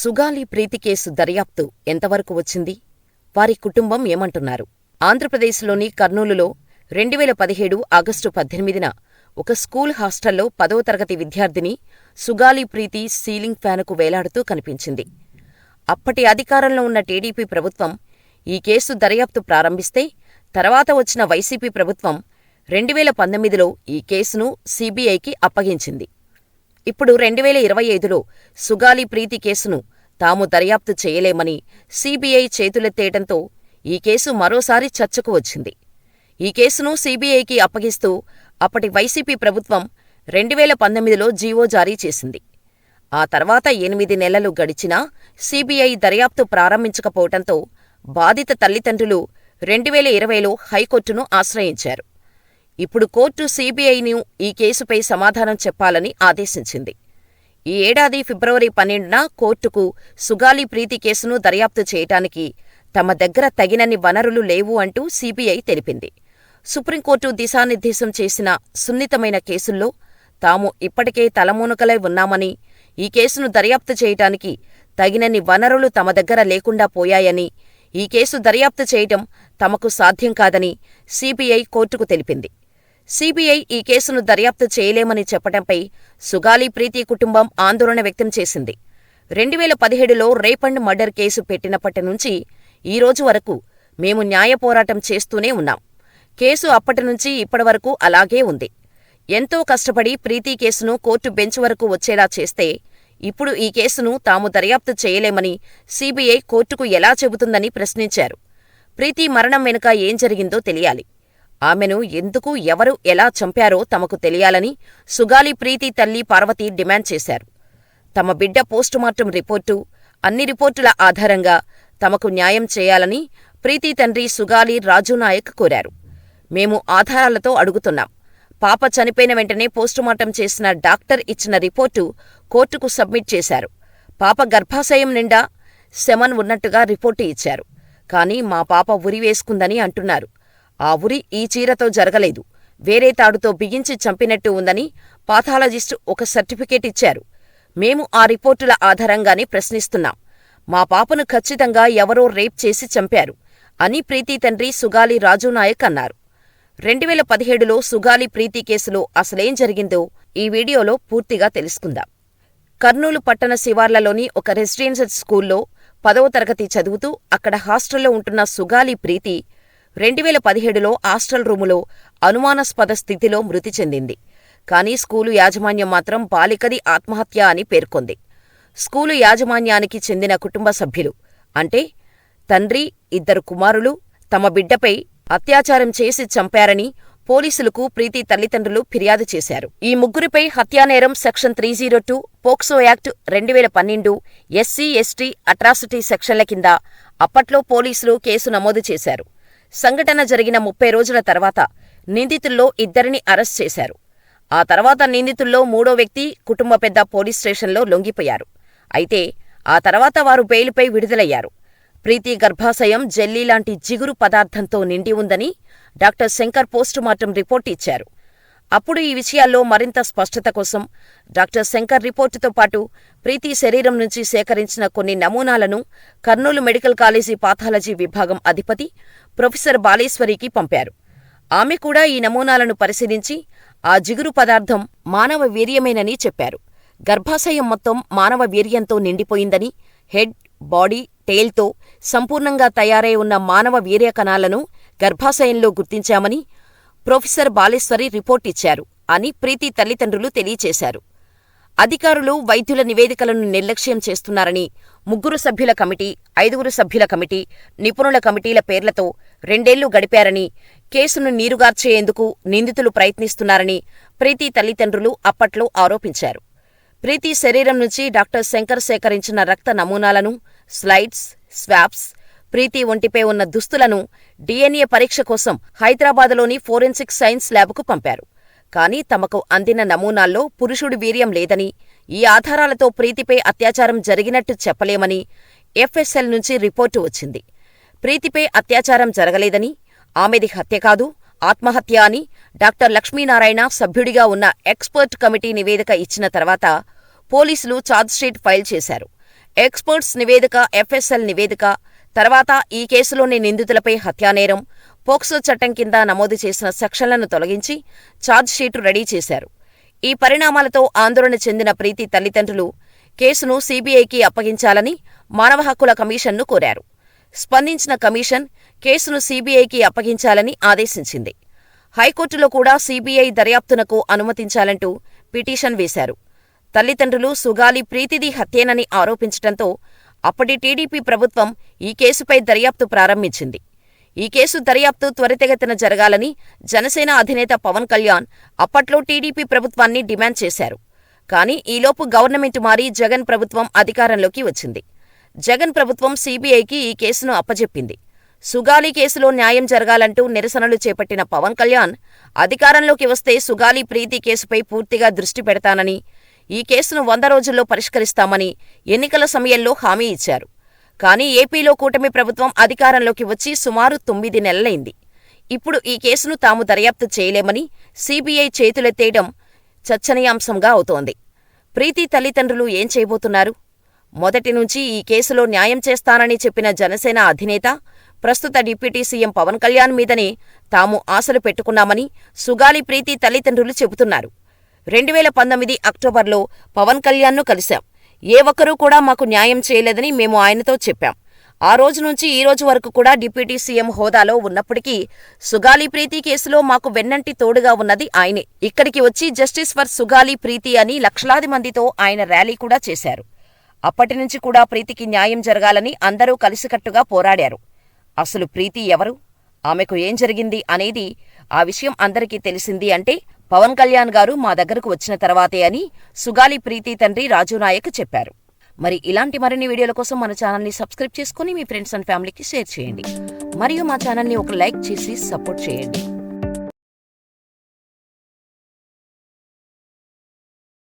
సుగాలి ప్రీతి case దర్యాప్తు ఎంతవరకు వచ్చింది? వారి కుటుంబం ఏమంటున్నారు? ఆంధ్రప్రదేశ్లోని కర్నూలులో రెండువేల పదిహేడు ఆగస్టు పద్దెనిమిదిన ఒక స్కూల్ హాస్టల్లో పదవ తరగతి విద్యార్థిని సుగాలి ప్రీతి సీలింగ్ ఫ్యానుకు వేలాడుతూ కనిపించింది. అప్పటి అధికారంలో ఉన్న టీడీపీ ప్రభుత్వం ఈ కేసు దర్యాప్తు ప్రారంభిస్తే తర్వాత వచ్చిన వైసీపీ ప్రభుత్వం రెండువేల పంతొమ్మిదిలో ఈ కేసును సీబీఐకి అప్పగించింది. ఇప్పుడు రెండువేల ఇరవై ఐదులో సుగాలి ప్రీతి కేసును తాము దర్యాప్తు చేయలేమని సీబీఐ చేతులెత్తేయటంతో ఈ కేసు మరోసారి చర్చకు వచ్చింది. ఈ కేసును సీబీఐకి అప్పగిస్తూ అప్పటి వైసీపీ ప్రభుత్వం రెండువేల పంతొమ్మిదిలో జీవో జారీ చేసింది. ఆ తర్వాత ఎనిమిది నెలలు గడిచినా సీబీఐ దర్యాప్తు ప్రారంభించకపోవటంతో బాధిత తల్లిదండ్రులు రెండువేల ఇరవైలో హైకోర్టును ఆశ్రయించారు. ఇప్పుడు కోర్టు సీబీఐను ఈ కేసుపై సమాధానం చెప్పాలని ఆదేశించింది. ఈ ఏడాది ఫిబ్రవరి పన్నెండున కోర్టుకు సుగాలి ప్రీతి కేసును దర్యాప్తు చేయటానికి తమ దగ్గర తగినన్ని వనరులు లేవు అంటూ సీబీఐ తెలిపింది. సుప్రీంకోర్టు దిశానిర్దేశం చేసిన సున్నితమైన కేసుల్లో తాము ఇప్పటికే తలమూనకలై ఉన్నామని ఈ కేసును దర్యాప్తు చేయటానికి తగినన్ని వనరులు తమ దగ్గర లేకుండా పోయాయని ఈ కేసు దర్యాప్తు చేయటం తమకు సాధ్యం కాదని సీబీఐ కోర్టుకు తెలిపింది. సీబీఐ ఈ కేసును దర్యాప్తు చేయలేమని చెప్పటంపై సుగాలి ప్రీతి కుటుంబం ఆందోళన వ్యక్తం చేసింది. రెండువేల పదిహేడులో రేప్ అండ్ మర్డర్ కేసు పెట్టినప్పటి నుంచి ఈ రోజు వరకు మేము న్యాయ పోరాటం చేస్తూనే ఉన్నాం. కేసు అప్పటినుంచి ఇప్పటివరకు అలాగే ఉంది. ఎంతో కష్టపడి ప్రీతి కేసును కోర్టు బెంచ్ వరకు వచ్చేలా చేస్తే ఇప్పుడు ఈ కేసును తాము దర్యాప్తు చేయలేమని సీబీఐ కోర్టుకు ఎలా చెబుతుందని ప్రశ్నించారు. ప్రీతి మరణం వెనుక ఏం జరిగిందో తెలియాలి. ఆమెను ఎందుకు ఎవరు ఎలా చంపారో తమకు తెలియాలని సుగాలి ప్రీతి తల్లి పార్వతి డిమాండ్ చేశారు. తమ బిడ్డ పోస్టుమార్టం రిపోర్టు అన్ని రిపోర్టుల ఆధారంగా తమకు న్యాయం చేయాలని ప్రీతి తండ్రి సుగాలి రాజునాయక్ కోరారు. మేము ఆధారాలతో అడుగుతున్నాం. పాప చనిపోయిన వెంటనే పోస్టుమార్టం చేసిన డాక్టర్ ఇచ్చిన రిపోర్టు కోర్టుకు సబ్మిట్ చేశారు. పాప గర్భాశయం నిండా శమన్ ఉన్నట్టుగా రిపోర్టు ఇచ్చారు. కానీ మా పాప ఉరి వేసుకుందని అంటున్నారు. ఆ ఉరి ఈ చీరతో జరగలేదు. వేరే తాడుతో బిగించి చంపినట్టు ఉందని పాథాలజిస్టు ఒక సర్టిఫికేట్ ఇచ్చారు. మేము ఆ రిపోర్టుల ఆధారంగానే ప్రశ్నిస్తున్నాం. మా పాపను ఖచ్చితంగా ఎవరో రేప్ చేసి చంపారు అని ప్రీతి తండ్రి సుగాలి రాజునాయక్ అన్నారు. రెండువేల పదిహేడులో సుగాలి ప్రీతి కేసులో అసలేం జరిగిందో ఈ వీడియోలో పూర్తిగా తెలుసుకుందాం. కర్నూలు పట్టణ శివార్లలోని ఒక రెసిడెన్షియల్ స్కూల్లో పదవ తరగతి చదువుతూ అక్కడ హాస్టల్లో ఉంటున్న సుగాలి ప్రీతి రెండువేల పదిహేడులో హాస్టల్ రూములో అనుమానాస్పద స్థితిలో మృతి చెందింది. కానీ స్కూలు యాజమాన్యం మాత్రం బాలికది ఆత్మహత్య అని పేర్కొంది. స్కూలు యాజమాన్యానికి చెందిన కుటుంబ సభ్యులు అంటే తండ్రి ఇద్దరు కుమారులు తమ బిడ్డపై అత్యాచారం చేసి చంపారని పోలీసులకు ప్రీతి తల్లిదండ్రులు ఫిర్యాదు చేశారు. ఈ ముగ్గురిపై హత్యానేరం section three zero two POCSO act రెండువేల పన్నెండు ఎస్సీ ఎస్టీ అట్రాసిటీ సెక్షన్ల కింద అప్పట్లో పోలీసులు కేసు నమోదు చేశారు. సంఘటన జరిగిన ముప్పై రోజుల తర్వాత నిందితుల్లో ఇద్దరిని అరెస్ట్ చేశారు. ఆ తర్వాత నిందితుల్లో మూడో వ్యక్తి కుటుంబ పెద్ద పోలీస్ స్టేషన్లో లొంగిపోయారు. అయితే ఆ తర్వాత వారు బెయిల్పై విడుదలయ్యారు. ప్రీతి గర్భాశయం జెల్లీ లాంటి జిగురు పదార్థంతో నిండి ఉందని డాక్టర్ శంకర్ పోస్టుమార్టం రిపోర్ట్ ఇచ్చారు. అప్పుడు ఈ విషయాల్లో మరింత స్పష్టత కోసం డాక్టర్ శంకర్ రిపోర్టుతో పాటు ప్రీతి శరీరం నుంచి సేకరించిన కొన్ని నమూనాలను కర్నూలు మెడికల్ కాలేజీ పాథాలజీ విభాగం అధిపతి ప్రొఫెసర్ బాలేశ్వరికి పంపారు. ఆమె కూడా ఈ నమూనాలను పరిశీలించి ఆ జిగురు పదార్థం మానవ వీర్యమేనని చెప్పారు. గర్భాశయం మొత్తం మానవ వీర్యంతో నిండిపోయిందని హెడ్ బాడీ టెయిల్తో సంపూర్ణంగా తయారై ఉన్న మానవ వీర్య కణాలను గర్భాశయంలో గుర్తించామని ప్రొఫెసర్ బాలేశ్వరి రిపోర్ట్ ఇచ్చారు అని ప్రీతి తల్లిదండ్రులు తెలియచేశారు. అధికారులు వైద్యుల నివేదికలను నిర్లక్ష్యం చేస్తున్నారని ముగ్గురు సభ్యుల కమిటీ ఐదుగురు సభ్యుల కమిటీ నిపుణుల కమిటీల పేర్లతో రెండేళ్ళు గడిపారని కేసును నీరుగార్చేందుకు నిందితులు ప్రయత్నిస్తున్నారని ప్రీతి తల్లిదండ్రులు అప్పట్లో ఆరోపించారు. ప్రీతి శరీరం నుంచి డాక్టర్ శంకర్ సేకరించిన రక్త నమూనాలను స్లైడ్స్ స్వాబ్స్ ప్రీతి ఒంటిపై ఉన్న దుస్తులను డిఎన్ఏ పరీక్ష కోసం హైదరాబాదులోని ఫోరెన్సిక్ సైన్స్ ల్యాబ్కు పంపారు. కానీ తమకు అందిన నమూనాల్లో పురుషుడి వీర్యం లేదని ఈ ఆధారాలతో ప్రీతిపై అత్యాచారం జరిగినట్టు చెప్పలేమని ఎఫ్ఎస్ఎల్ నుంచి రిపోర్టు వచ్చింది. ప్రీతిపై అత్యాచారం జరగలేదని ఆమెది హత్య కాదు ఆత్మహత్య అని డాక్టర్ లక్ష్మీనారాయణ సభ్యుడిగా ఉన్న ఎక్స్పర్ట్ కమిటీ నివేదిక ఇచ్చిన తర్వాత పోలీసులు ఛార్జ్షీట్ ఫైల్ చేశారు. ఎక్స్పర్ట్స్ నివేదిక ఎఫ్ఎస్ఎల్ నివేదిక తర్వాత ఈ కేసులోని నిందితులపై హత్యానేరం పోక్సో చట్టం కింద నమోదు చేసిన సెక్షన్లను తొలగించి ఛార్జ్షీటు రెడీ చేశారు. ఈ పరిణామాలతో ఆందోళన చెందిన ప్రీతి తల్లిదండ్రులు కేసును సీబీఐకి అప్పగించాలని మానవ హక్కుల కమిషన్ను కోరారు. స్పందించిన కమిషన్ కేసును సీబీఐకి అప్పగించాలని ఆదేశించింది. హైకోర్టులో కూడా సీబీఐ దర్యాప్తునకు అనుమతించాలంటూ పిటిషన్ వేశారు. తల్లిదండ్రులు సుగాలి ప్రీతిది హత్యేనని ఆరోపించటంతో అప్పటి టీడీపీ ప్రభుత్వం ఈ కేసుపై దర్యాప్తు ప్రారంభించింది. ఈ కేసు దర్యాప్తు త్వరితగతిన జరగాలని జనసేన అధినేత పవన్ కళ్యాణ్ అప్పట్లో టీడీపీ ప్రభుత్వాన్ని డిమాండ్ చేశారు. కానీ ఈలోపు గవర్నమెంట్ మారి జగన్ ప్రభుత్వం అధికారంలోకి వచ్చింది. జగన్ ప్రభుత్వం సీబీఐకి ఈ కేసును అప్పజెప్పింది. సుగాలి కేసులో న్యాయం జరగాలంటూ నిరసనలు చేపట్టిన పవన్ కళ్యాణ్ అధికారంలోకి వస్తే సుగాలి ప్రీతి కేసుపై పూర్తిగా దృష్టి పెడతానని ఈ కేసును వంద రోజుల్లో పరిష్కరిస్తామని ఎన్నికల సమయంలో హామీ ఇచ్చారు. కానీ ఏపీలో కూటమి ప్రభుత్వం అధికారంలోకి వచ్చి సుమారు తొమ్మిది నెలలైంది. ఇప్పుడు ఈ కేసును తాము దర్యాప్తు చేయలేమని సీబీఐ చేతులెత్తేయడం చర్చనీయాంశంగా అవుతోంది. ప్రీతి తల్లిదండ్రులు ఏం చేయబోతున్నారు? మొదటి నుంచి ఈ కేసులో న్యాయం చేస్తానని చెప్పిన జనసేన అధినేత ప్రస్తుత డిప్యూటీ సీఎం పవన్ కళ్యాణ్ మీదనే తాము ఆశలు పెట్టుకున్నామని సుగాలి ప్రీతి తల్లిదండ్రులు చెబుతున్నారు. రెండు వేల పంతొమ్మిది అక్టోబర్లో పవన్ కళ్యాణ్ను కలిశాం. ఏ ఒక్కరూ కూడా మాకు న్యాయం చేయలేదని మేము ఆయనతో చెప్పాం. ఆ రోజు నుంచి ఈ రోజు వరకు కూడా డిప్యూటీ సీఎం హోదాలో ఉన్నప్పటికీ సుగాలి ప్రీతి కేసులో మాకు వెన్నంటి తోడుగా ఉన్నది ఆయనే. ఇక్కడికి వచ్చి జస్టిస్ ఫర్ సుగాలి ప్రీతి అని లక్షలాది మందితో ఆయన ర్యాలీ కూడా చేశారు. అప్పటి నుంచి కూడా ప్రీతికి న్యాయం జరగాలని అందరూ కలిసికట్టుగా పోరాడారు. అసలు ప్రీతి ఎవరు? ఆమెకు ఏం జరిగింది అనేది ఆ విషయం అందరికీ తెలిసింది అంటే పవన్ కళ్యాణ్ గారు మా దగ్గరకు వచ్చిన తర్వాతే అని సుగాలి ప్రీతి తండ్రి రాజు నాయక్ చెప్పారు. మరి ఇలాంటి మరిన్ని వీడియోల కోసం మన ఛానల్ని సబ్స్క్రైబ్ చేసుకుని మీ ఫ్రెండ్స్ అండ్ ఫ్యామిలీకి షేర్ చేయండి. మరియు మా ఛానల్ని ఒక లైక్ చేసి సపోర్ట్ చేయండి.